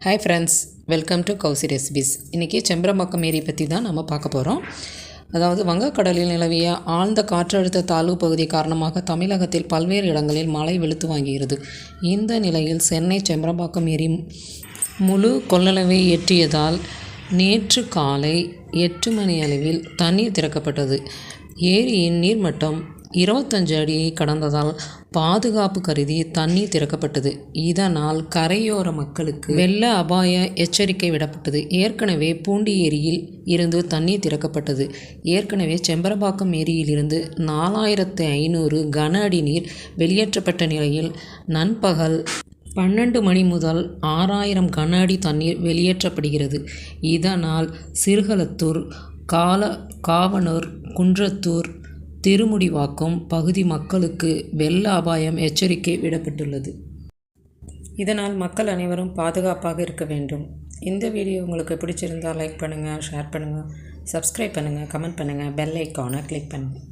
Hi friends welcome to Kousi recipes இன்றைக்கி செம்பரம்பாக்கம் ஏரி பற்றி தான் நம்ம பார்க்க போகிறோம் அதாவது வங்கக்கடலில் நிலவிய ஆழ்ந்த காற்றழுத்த தாழ்வு பகுதி காரணமாக தமிழகத்தில் பல்வேறு இடங்களில் மழை வெளுத்து வாங்குகிறது இந்த நிலையில் சென்னை செம்பரம்பாக்கம் ஏரி முழு கொள்ளளவை எட்டியதால் நேற்று காலை எட்டு மணி அளவில் தண்ணீர் திறக்கப்பட்டது. ஏரியின் நீர்மட்டம் இருபத்தஞ்சு அடியை கடந்ததால் பாதுகாப்பு கருதி தண்ணீர் திறக்கப்பட்டது. இதனால் கரையோர மக்களுக்கு வெள்ள அபாய எச்சரிக்கை விடப்பட்டது. ஏற்கனவே பூண்டி ஏரியில் இருந்து தண்ணீர் திறக்கப்பட்டது. ஏற்கனவே செம்பரபாக்கம் ஏரியிலிருந்து நாலாயிரத்து ஐநூறு கன அடி நீர் வெளியேற்றப்பட்ட நிலையில் நண்பகல் பன்னெண்டு மணி முதல் ஆறாயிரம் கன அடி தண்ணீர் வெளியேற்றப்படுகிறது. இதனால் சிறுகளத்தூர் கால காவனூர் குன்றத்தூர் திருமுடிவாக்கம் பகுதி மக்களுக்கு வெள்ள அபாயம் எச்சரிக்கை விடப்பட்டுள்ளது. இதனால் மக்கள் அனைவரும் பாதுகாப்பாக இருக்க வேண்டும். இந்த வீடியோ உங்களுக்கு பிடிச்சிருந்தால் லைக் பண்ணுங்கள் ஷேர் பண்ணுங்கள் சப்ஸ்கிரைப் பண்ணுங்கள் கமெண்ட் பண்ணுங்கள் பெல் ஐக்கானை கிளிக் பண்ணுங்கள்